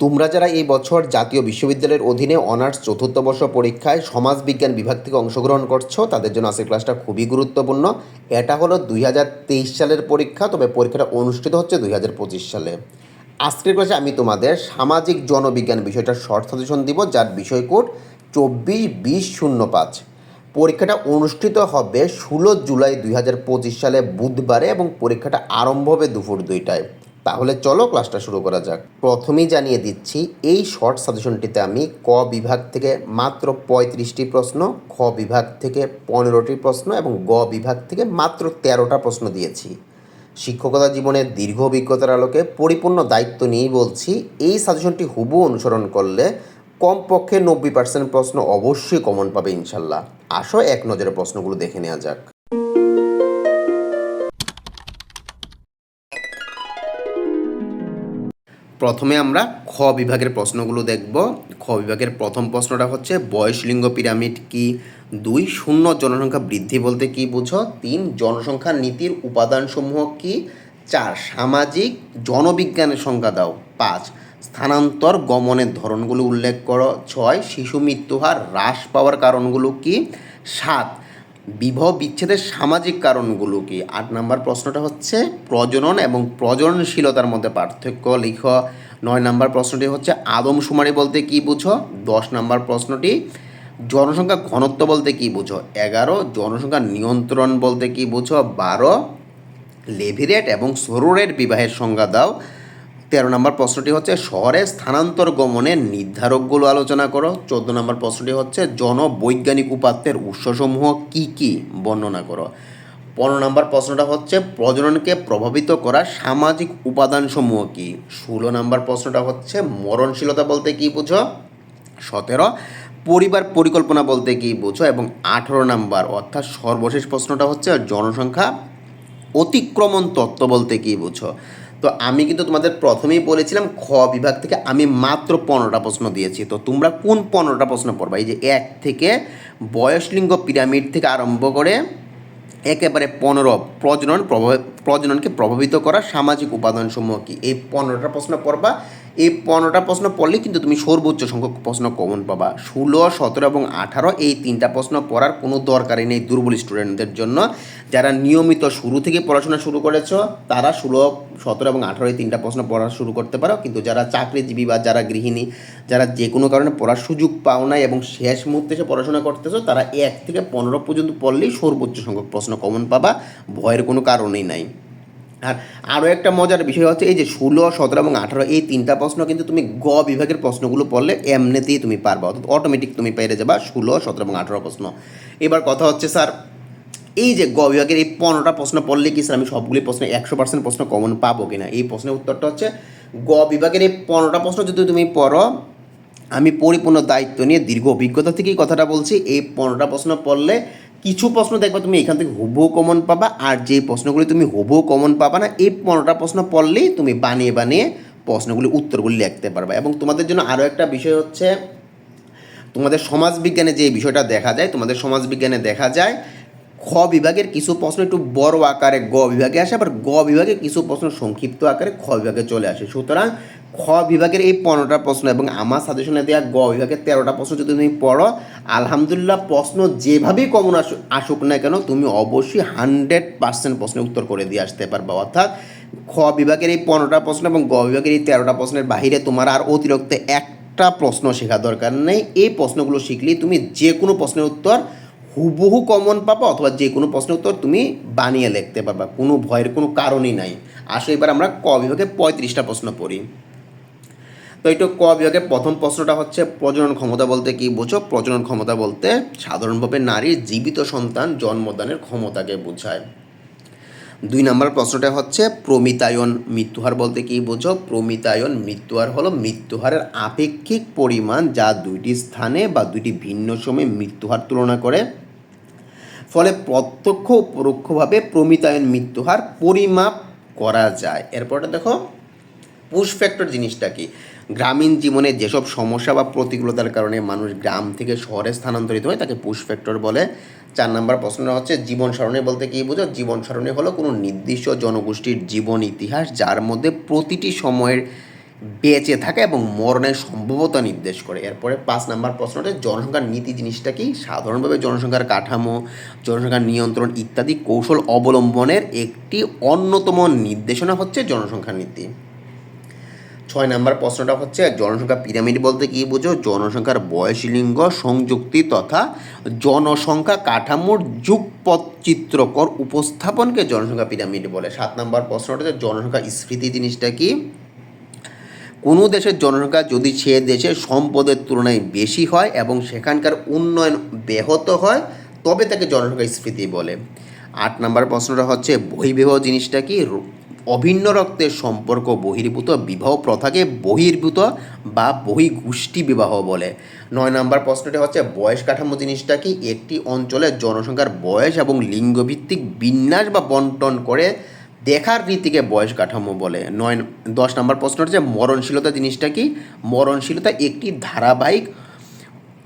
তোমরা যারা এই বছর জাতীয় বিশ্ববিদ্যালয়ের অধীনে অনার্স চতুর্থ বর্ষ পরীক্ষায় সমাজবিজ্ঞান বিভাগ থেকে অংশগ্রহণ করছ, তাদের জন্য আজকের ক্লাসটা খুবই গুরুত্বপূর্ণ। এটা হলো দুই হাজার তেইশ সালের পরীক্ষা, তবে পরীক্ষাটা অনুষ্ঠিত হচ্ছে দুই হাজার পঁচিশ সালে। আজকের ক্লাসে আমি তোমাদের সামাজিক জনবিজ্ঞান বিষয়টা শর্ট সাজেশন দিব, যার বিষয় কোড চব্বিশ বিশ শূন্য পাঁচ। পরীক্ষাটা অনুষ্ঠিত হবে ষোলো জুলাই দুই হাজার পঁচিশ সালে বুধবারে এবং পরীক্ষাটা আরম্ভ হবে দুপুর দুইটায়। তাহলে চলো ক্লাসটা শুরু করা যাক। প্রথমেই জানিয়ে দিচ্ছি, এই শর্ট সাজেশনটিতে আমি ক বিভাগ থেকে মাত্র পঁয়ত্রিশটি প্রশ্ন, খ বিভাগ থেকে পনেরোটি প্রশ্ন এবং গ বিভাগ থেকে মাত্র তেরোটা প্রশ্ন দিয়েছি। শিক্ষকতা জীবনের দীর্ঘ অভিজ্ঞতার আলোকে পরিপূর্ণ দায়িত্ব নিয়েই বলছি, এই সাজেশনটি হুবু অনুসরণ করলে কমপক্ষে নব্বই পার্সেন্ট প্রশ্ন অবশ্যই কমন পাবে ইনশাল্লাহ। আসো এক নজরে প্রশ্নগুলো দেখে নেওয়া যাক। প্রথমে আমরা খ বিভাগের প্রশ্নগুলো দেখব। খ বিভাগের প্রথম প্রশ্নটা হচ্ছে বয়স লিঙ্গ পিরামিড কি? দুই, শূন্য জনসংখ্যা বৃদ্ধি বলতে কি বুঝো? তিন, জনসংখ্যা নীতির উপাদানসমূহ কি? চার, সামাজিক জনবিজ্ঞানের সংখ্যা দাও। পাঁচ, স্থানান্তর গমনের ধরনগুলো উল্লেখ করো। ছয়, শিশু মৃত্যুহার হ্রাস পাওয়ার কারণগুলো কি? সাত বিবাহ বিচ্ছেদের সামাজিক কারণগুলো কি আট নাম্বার প্রশ্নটা হচ্ছে প্রজনন এবং প্রজননশীলতার মধ্যে পার্থক্য লিখ। নয় নাম্বার প্রশ্নটি হচ্ছে আদমশুমারি বলতে কি বুঝো? দশ নাম্বার প্রশ্নটি, জনসংখ্যা ঘনত্ব বলতে কি বুঝো? এগারো, জনসংখ্যা নিয়ন্ত্রণ বলতে কি বুঝো? বারো লেভিরেট এবং সরুরের বিবাহের সংজ্ঞা দাও। তেরো নম্বর প্রশ্নটি হচ্ছে, শহরে স্থানান্তর গমনের নির্ধারকগুলো আলোচনা করো। চোদ্দ নম্বর প্রশ্নটি হচ্ছে, জনবৈজ্ঞানিক উপাত্তের উৎসসমূহ কি কি বর্ণনা করো। পনেরো নম্বর প্রশ্নটা হচ্ছে, প্রজননকে প্রভাবিত করা সামাজিক উপাদানসমূহ কি? ষোলো নম্বর প্রশ্নটা হচ্ছে, মরণশীলতা বলতে কি বুঝো? সতেরো, পরিবার পরিকল্পনা বলতে কি বুঝো? এবং আঠেরো নাম্বার, অর্থাৎ সর্বশেষ প্রশ্নটা হচ্ছে, জনসংখ্যা অতিক্রমণ তত্ত্ব বলতে কি বুঝো? তো আমি কিন্তু তোমাদের প্রথমেই বলেছিলাম খ বিভাগ থেকে আমি মাত্র পনেরোটা প্রশ্ন দিয়েছি। তো তোমরা কোন পনেরোটা প্রশ্ন পড়বা? এই যে এক থেকে বয়সলিঙ্গ পিরামিড থেকে আরম্ভ করে একেবারে পনেরো প্রজনন প্রভাব প্রজননকে প্রভাবিত করা সামাজিক উপাদানসমূহ কি? এই পনেরোটা প্রশ্ন পড়বা। এই পনেরোটা প্রশ্ন পড়লে কিন্তু তুমি সর্বোচ্চ সংখ্যক প্রশ্ন কমন পাবা। ষোলো, সতেরো এবং আঠারো এই তিনটা প্রশ্ন পড়ার কোনো দরকারই নেই দুর্বল স্টুডেন্টদের জন্য। যারা নিয়মিত শুরু থেকে পড়াশোনা শুরু করেছ, তারা ষোলো, সতেরো এবং আঠারো এই তিনটা প্রশ্ন পড়া শুরু করতে পারো। কিন্তু যারা চাকরিজীবী বা যারা গৃহিণী, যারা যে কোনো কারণে পড়ার সুযোগ পাও নাই এবং শেষ মুহূর্তে এসে পড়াশোনা করতেছো, তারা এক থেকে পনেরো পর্যন্ত পড়লেই সর্বোচ্চ সংখ্যক প্রশ্ন কমন পাবা। ভয়ের কোনো কারণেই নাই। আর আরও একটা মজার বিষয় হচ্ছে এই যে ষোলো, সতেরো এবং আঠারো, এই তিনটা প্রশ্ন কিন্তু তুমি গ বিভাগের প্রশ্নগুলো পড়লে এমনিতেই তুমি পারবা। অর্থাৎ অটোমেটিক তুমি পেরে যাবা ষোলো, সতেরো এবং আঠারো প্রশ্ন। এবার কথা হচ্ছে, স্যার, এই যে গ বিভাগের এই পনেরোটা প্রশ্ন পড়লে কি, স্যার, আমি সবগুলি প্রশ্ন একশো পার্সেন্ট প্রশ্ন কমন পাবো কিনা? এই প্রশ্নের উত্তরটা হচ্ছে, গ বিভাগের এই পনেরোটা প্রশ্ন যদি তুমি পড়ো, আমি পরিপূর্ণ দায়িত্ব নিয়ে দীর্ঘ অভিজ্ঞতা থেকেই কথাটা বলছি, এই পনেরোটা প্রশ্ন পড়লে কিছু প্রশ্ন দেখবা তুমি এখান থেকে হুবহু কমন পাবা, আর যে প্রশ্নগুলি তুমি হুবহু কমন পাবা না, এই পনেরোটা প্রশ্ন পড়লেই তুমি বানিয়ে বানিয়ে প্রশ্নগুলি, উত্তরগুলি লিখতে পারবা। এবং তোমাদের জন্য আরও একটা বিষয় হচ্ছে, তোমাদের সমাজবিজ্ঞানে যে বিষয়টা দেখা যায়, তোমাদের সমাজবিজ্ঞানে দেখা যায় খ বিভাগের কিছু প্রশ্ন একটু বড় আকারে গ বিভাগে আসে, আবার গ বিভাগে কিছু প্রশ্ন সংক্ষিপ্ত আকারে খ বিভাগে চলে আসে। সুতরাং খ বিভাগের এই পনেরোটা প্রশ্ন এবং আমার সাজেশনে দেওয়া গ বিভাগের তেরোটা প্রশ্ন যদি তুমি পড়ো, আলহামদুলিল্লাহ প্রশ্ন যেভাবেই কমন আসুক আসুক না কেন, তুমি অবশ্যই হান্ড্রেড পার্সেন্ট প্রশ্নের উত্তর করে দিয়ে আসতে পারবে। অর্থাৎ খ বিভাগের এই পনেরোটা প্রশ্ন এবং গ বিভাগের এই তেরোটা প্রশ্নের বাহিরে তোমার আর অতিরিক্ত একটা প্রশ্ন শেখা দরকার নেই। এই প্রশ্নগুলো শিখলেই তুমি যে কোনো প্রশ্নের উত্তর হুবহু কমন পাবা অথবা যে কোনো প্রশ্নের উত্তর তুমি বানিয়ে লিখতে পারবা। কোনো ভয়ের কোনো কারণই নাই। আসো এবার আমরা ক বিভাগে পঁয়ত্রিশটা প্রশ্ন পড়ি। তো এটা ক বিভাগের প্রথম প্রশ্নটা হচ্ছে, প্রজনন ক্ষমতা বলতে কি বোঝো? প্রজনন ক্ষমতা বলতে সাধারণভাবে নারীর জীবিত সন্তান জন্মদানের ক্ষমতাকে বোঝায়। দুই নম্বর প্রশ্নটা হচ্ছে, প্রমিতায়ন মৃত্যুহার বলতে কি বোঝো? প্রমিতায়ন মৃত্যুহার হলো মৃত্যুহারের আপেক্ষিক পরিমাণ যা দুইটি স্থানে বা দুইটি ভিন্ন সময়ে মৃত্যুহার তুলনা করে। ফলে প্রত্যক্ষ ও পরোক্ষভাবে প্রমিতায়ন মৃত্যুহার পরিমাপ করা যায়। এরপরটা দেখো পুশ ফ্যাক্টর জিনিসটা কি? গ্রামীণ জীবনে যেসব সমস্যা বা প্রতিকূলতার কারণে মানুষ গ্রাম থেকে শহরে স্থানান্তরিত হয়, তাকে পুশ ফ্যাক্টর বলে। চার নম্বর প্রশ্নটা হচ্ছে, জীবন সারণী বলতে কী বোঝো? জীবন সারণী হলো কোনো নির্দিষ্ট জনগোষ্ঠীর জীবন ইতিহাস, যার মধ্যে প্রতিটি সময়ের বেঁচে থাকা এবং মরণের সম্ভবতা নির্দেশ করে। এরপরে পাঁচ নাম্বার প্রশ্নটা, জনসংখ্যার নীতি জিনিসটা কি? সাধারণভাবে জনসংখ্যার কাঠামো, জনসংখ্যার নিয়ন্ত্রণ ইত্যাদি কৌশল অবলম্বনের একটি অন্যতম নির্দেশনা হচ্ছে জনসংখ্যা নীতি। ছয় নাম্বার প্রশ্নটা হচ্ছে, জনসংখ্যা পিরামিড বলতে কী বুঝো? জনসংখ্যার বয়স, লিঙ্গ, সংযুক্তি তথা জনসংখ্যা কাঠামোর যুগপৎ চিত্রকর উপস্থাপনকে জনসংখ্যা পিরামিড বলে। সাত নাম্বার প্রশ্নটা হচ্ছে, জনসংখ্যা স্মৃতি জিনিসটা কি? কোনো দেশের জনসংখ্যা যদি সে দেশের সম্পদের তুলনায় বেশি হয় এবং সেখানকার উন্নয়ন ব্যাহত হয়, তবে তাকে জনসংখ্যা স্ফীতি বলে। আট নম্বর প্রশ্নটা হচ্ছে, বহির্বিবাহ জিনিসটা কি? অভিন্ন রক্তের সম্পর্ক বহির্ভূত, বিবাহ প্রথাকে বহির্ভূত বা বহির্গোষ্ঠী বিবাহ বলে। নয় নম্বর প্রশ্নটি হচ্ছে, বয়স কাঠামো জিনিসটা কি? একটি অঞ্চলের জনসংখ্যার বয়স এবং লিঙ্গভিত্তিক বিন্যাস বা বন্টন করে দেখার রীতিকে বয়স কাঠামো বলে। নয়, দশ নম্বর প্রশ্ন হচ্ছে, মরণশীলতা জিনিসটা কি? মরণশীলতা একটি ধারাবাহিক,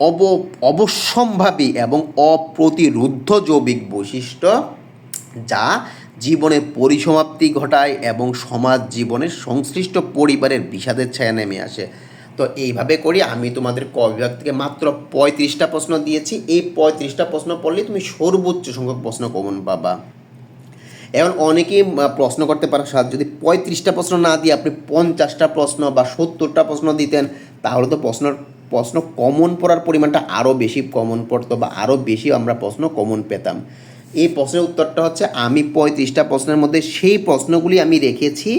অব, অবশ্যম্ভাবী এবং অপ্রতিরুদ্ধ জৈবিক বৈশিষ্ট্য যা জীবনের পরিসমাপ্তি ঘটায় এবং সমাজ জীবনের সংশ্লিষ্ট পরিবারের বিষাদের ছায়া নেমে আসে। তো এইভাবে করি, আমি তোমাদের ক বিভাগ থেকে মাত্র পঁয়ত্রিশটা প্রশ্ন দিয়েছি। এই পঁয়ত্রিশটা প্রশ্ন পড়লে তুমি সর্বোচ্চ সংখ্যক প্রশ্ন কমন পাবা। এখন অনেকেই প্রশ্ন করতে পারে স্যার যদি পঁয়ত্রিশটা প্রশ্ন না দিয়ে আপনি পঞ্চাশটা প্রশ্ন বা সত্তরটা প্রশ্ন দিতেন, তাহলে তো প্রশ্ন প্রশ্ন কমন পড়ার পরিমাণটা আরও বেশি কমন পড়তো বা আরও বেশি আমরা প্রশ্ন কমন পেতাম। এই প্রশ্নের উত্তরটা হচ্ছে, আমি পঁয়ত্রিশটা প্রশ্নের মধ্যে সেই প্রশ্নগুলি আমি রেখেছি,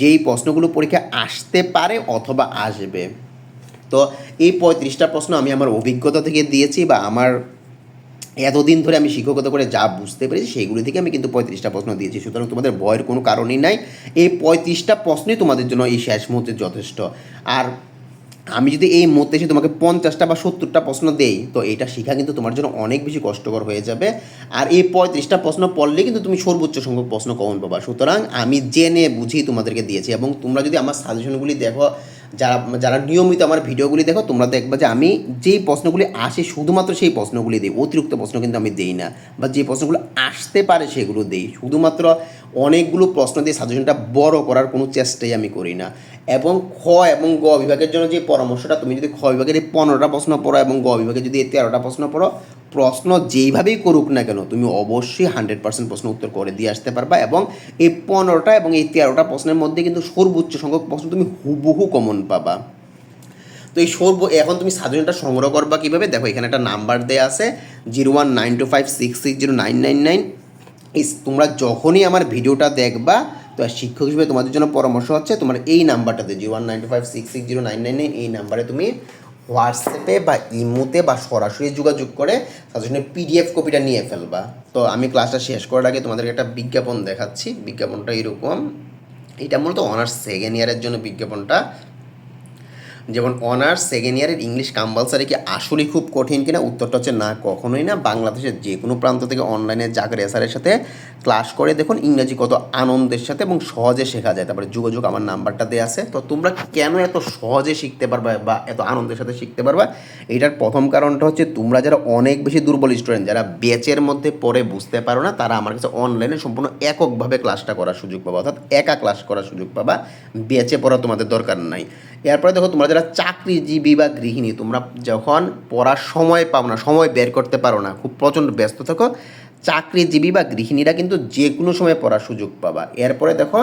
যেই প্রশ্নগুলো পরীক্ষা আসতে পারে অথবা আসবে। তো এই পঁয়ত্রিশটা প্রশ্ন আমি আমার অভিজ্ঞতা থেকে দিয়েছি বা আমার এতদিন ধরে আমি শিক্ষকতা করে যা বুঝতে পেরেছি, সেইগুলি থেকে আমি কিন্তু পঁয়ত্রিশটা প্রশ্ন দিয়েছি। সুতরাং তোমাদের ভয়ের কোনো কারণই নাই। এই পঁয়ত্রিশটা প্রশ্নই তোমাদের জন্য এই শেষ মুহূর্তে যথেষ্ট। আর আমি যদি এই মুহূর্তে এসে তোমাকে পঞ্চাশটা বা সত্তরটা প্রশ্ন দেই, তো এটা শেখা কিন্তু তোমার জন্য অনেক বেশি কষ্টকর হয়ে যাবে। আর এই পঁয়ত্রিশটা প্রশ্ন পড়লে কিন্তু তুমি সর্বোচ্চ সংখ্যক প্রশ্ন কমন পাবা। সুতরাং আমি জেনে বুঝেই তোমাদেরকে দিয়েছি এবং তোমরা যদি আমার সাজেশনগুলি দেখো যারা যারা নিয়মিত আমার ভিডিওগুলি দেখো, তোমরা দেখবে যে আমি যেই প্রশ্নগুলি আসে, শুধুমাত্র সেই প্রশ্নগুলি দিই। অতিরিক্ত প্রশ্ন কিন্তু আমি দিই না। বা যে প্রশ্নগুলো আসতে পারে সেগুলো দিই। শুধুমাত্র অনেকগুলো প্রশ্ন দিয়ে সাজেশনটা বড় করার কোনো চেষ্টাই আমি করি না। এবং খ এবং গ বিভাগের জন্য যে পরামর্শটা, তুমি যদি খ বিভাগের এই পনেরোটা প্রশ্ন পড়ো এবং গ বিভাগে যদি এই তেরোটা প্রশ্ন পড়ো, প্রশ্ন যেইভাবেই করুক না কেন, তুমি অবশ্যই হান্ড্রেড পার্সেন্ট প্রশ্ন উত্তর করে দিয়ে আসতে পারবা এবং এই পনেরোটা এবং এই তেরোটা প্রশ্নের মধ্যে কিন্তু সর্বোচ্চ সংখ্যক প্রশ্ন তুমি হুবহু কমন পাবা। তো এই সর্ব, এখন তুমি সাজেশনটা সংগ্রহ করবা কীভাবে? দেখো, এখানে একটা নাম্বার দেওয়া আছে, zero one nine two five six six zero nine nine nine. তোমরা যখনই আমার ভিডিওটা দেখবা তো শিক্ষক হিসেবে তোমাদের জন্য পরামর্শ হচ্ছে তোমার এই নাম্বারটাতে G one ninety five six six zero nine nine এই নাম্বারে তুমি হোয়াটসঅ্যাপে বা ইমোতে বা সরাসরি যোগাযোগ করে সাজেশনের পিডিএফ কপিটা নিয়ে ফেলবা। তো আমি ক্লাসটা শেষ করার আগে তোমাদেরকে একটা বিজ্ঞাপন দেখাচ্ছি। বিজ্ঞাপনটা এরকম। এটা মূলত অনার্স সেকেন্ড ইয়ারের জন্য বিজ্ঞাপনটা। যেমন অনার্স সেকেন্ড ইয়ারের ইংলিশ কম্পালসারি কি আসলেই খুব কঠিন কিনা? উত্তরটা হচ্ছে না, কখনোই না। বাংলাদেশের যে কোনো প্রান্ত থেকে অনলাইনে জাকের এসারের সাথে ক্লাস করে দেখুন ইংরেজি কত আনন্দের সাথে এবং সহজে শেখা যায়। তারপরে যোগাযোগ, আমার নাম্বারটা দেওয়া আছে। তো তোমরা কেন এত সহজে শিখতে পারবা বা এত আনন্দের সাথে শিখতে পারবা? এটার প্রথম কারণটা হচ্ছে তোমরা যারা অনেক বেশি দুর্বল স্টুডেন্ট যারা বেচের মধ্যে পড়ে বুঝতে পারো না, তারা আমার কাছে অনলাইনে সম্পূর্ণ এককভাবে ক্লাসটা করার সুযোগ পাবা। অর্থাৎ একা ক্লাস করার সুযোগ পাবা। বেচে পড়া তোমাদের দরকার নাই। এরপরে দেখো তোমরা যারা চাকরিজীবী বা গৃহিণী, তোমরা যখন পড়ার সময় পাও না, সময় বের করতে পারো না, খুব প্রচণ্ড ব্যস্ত থাকো, চাকরিজীবী বা গৃহিণীরা কিন্তু যে কোনো সময় পড়ার সুযোগ পাবা। এরপরে দেখো,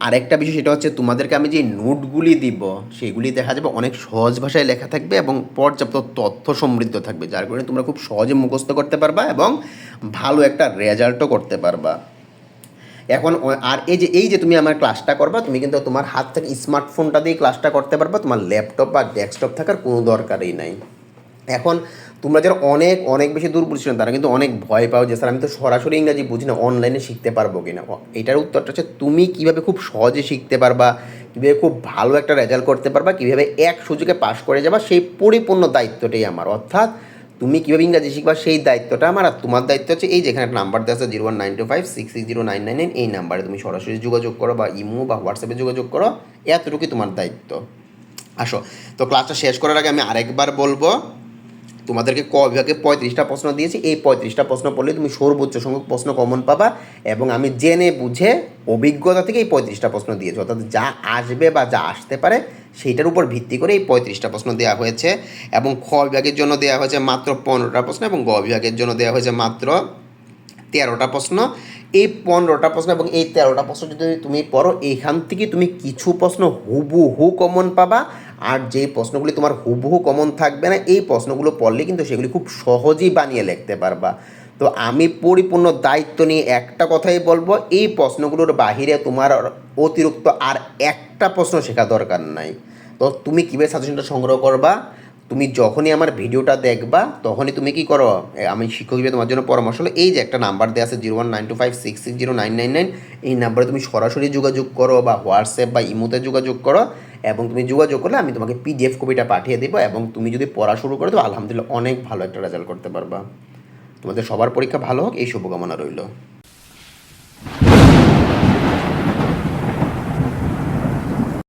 আরেকটা বিষয় সেটা হচ্ছে তোমাদেরকে আমি যে নোটগুলি দিব, সেগুলি দেখা যাবে অনেক সহজ ভাষায় লেখা থাকবে এবং পর্যাপ্ত তথ্য সমৃদ্ধ থাকবে, যার কারণে তোমরা খুব সহজে মুখস্থ করতে পারবা এবং ভালো একটা রেজাল্টও করতে পারবা। এখন আর এই যে এই যে তুমি আমার ক্লাসটা করবা, তুমি কিন্তু তোমার হাত থেকে স্মার্টফোনটা দিয়ে ক্লাসটা করতে পারবা, তোমার ল্যাপটপ বা ডেস্কটপ থাকার কোনো দরকারই নাই। এখন তোমরা যারা অনেক অনেক বেশি দূর বুঝছ তারা কিন্তু অনেক ভয় পাও যে, স্যার, আমি তো সরাসরি ইংরাজি বুঝি না অনলাইনে শিখতে পারব কিনা? এটার উত্তরটা হচ্ছে, তুমি কীভাবে খুব সহজে শিখতে পারবা, কীভাবে খুব ভালো একটা রেজাল্ট করতে পারবা, কীভাবে এক সুযোগে পাশ করে যাবা, সেই পরিপূর্ণ দায়িত্বটাই আমার। অর্থাৎ তুমি কীভাবে ইংরাজি শিখবা সেই দায়িত্বটা আমার আর তোমার দায়িত্ব হচ্ছে এই যেখানে একটা নাম্বার দেওয়া আছে zero one nine two five six six zero nine nine nine এই নাম্বারে তুমি সরাসরি যোগাযোগ করো বা ইমো বা হোয়াটসঅ্যাপে যোগাযোগ করো, এতটুকুই তোমার দায়িত্ব। আসো, তো ক্লাসটা শেষ করার আগে আমি আরেকবার বলব, তোমাদেরকে ক বিভাগে পঁয়ত্রিশটা প্রশ্ন দিয়েছি, এই পঁয়ত্রিশটা প্রশ্ন পড়লে তুমি সর্বোচ্চ সংখ্যক প্রশ্ন কমন পাবা এবং আমি জেনে বুঝে অভিজ্ঞতা থেকে এই পঁয়ত্রিশটা প্রশ্ন দিয়েছি। অর্থাৎ যা আসবে বা যা আসতে পারে সেইটার উপর ভিত্তি করে এই পঁয়ত্রিশটা প্রশ্ন দেওয়া হয়েছে এবং খ বিভাগের জন্য দেওয়া হয়েছে মাত্র পনেরোটা প্রশ্ন এবং গ বিভাগের জন্য দেওয়া হয়েছে মাত্র তেরোটা প্রশ্ন। এই পনেরোটা প্রশ্ন এবং এই তেরোটা প্রশ্ন যদি তুমি পড়ো, এইখান থেকে তুমি কিছু প্রশ্ন হুবহু কমন পাবা আর যে প্রশ্নগুলি তোমার হুবহু কমন থাকবে না, এই প্রশ্নগুলো পড়লে কিন্তু সেগুলি খুব সহজেই বানিয়ে লিখতে পারবা। তো আমি পরিপূর্ণ দায়িত্ব নিয়ে একটা কথাই বলব, এই প্রশ্নগুলোর বাহিরে তোমার অতিরিক্ত আর একটা প্রশ্ন শেখা দরকার নাই। তো তুমি কীভাবে সাজেশনটা সংগ্রহ করবা? তুমি যখনই আমার ভিডিওটা দেখবা, তখনই তুমি কি করো? আমি শিক্ষক হিসেবে তোমার জন্য পরামর্শ হলো, এই যে একটা নাম্বার দেওয়া আছে zero one nine two five six six zero nine nine nine এই নাম্বারে তুমি সরাসরি যোগাযোগ করো বা হোয়াটসঅ্যাপ বা ইমোতে যোগাযোগ করো এবং তুমি যোগাযোগ করলে আমি তোমাকে পিডিএফ কপিটা পাঠিয়ে দেবো এবং তুমি যদি পড়া শুরু করো তো আলহামদুলিল্লাহ অনেক ভালো একটা রেজাল্ট করতে পারবা। তোমাদের সবার পরীক্ষা ভালো হোক, এই শুভকামনা রইল।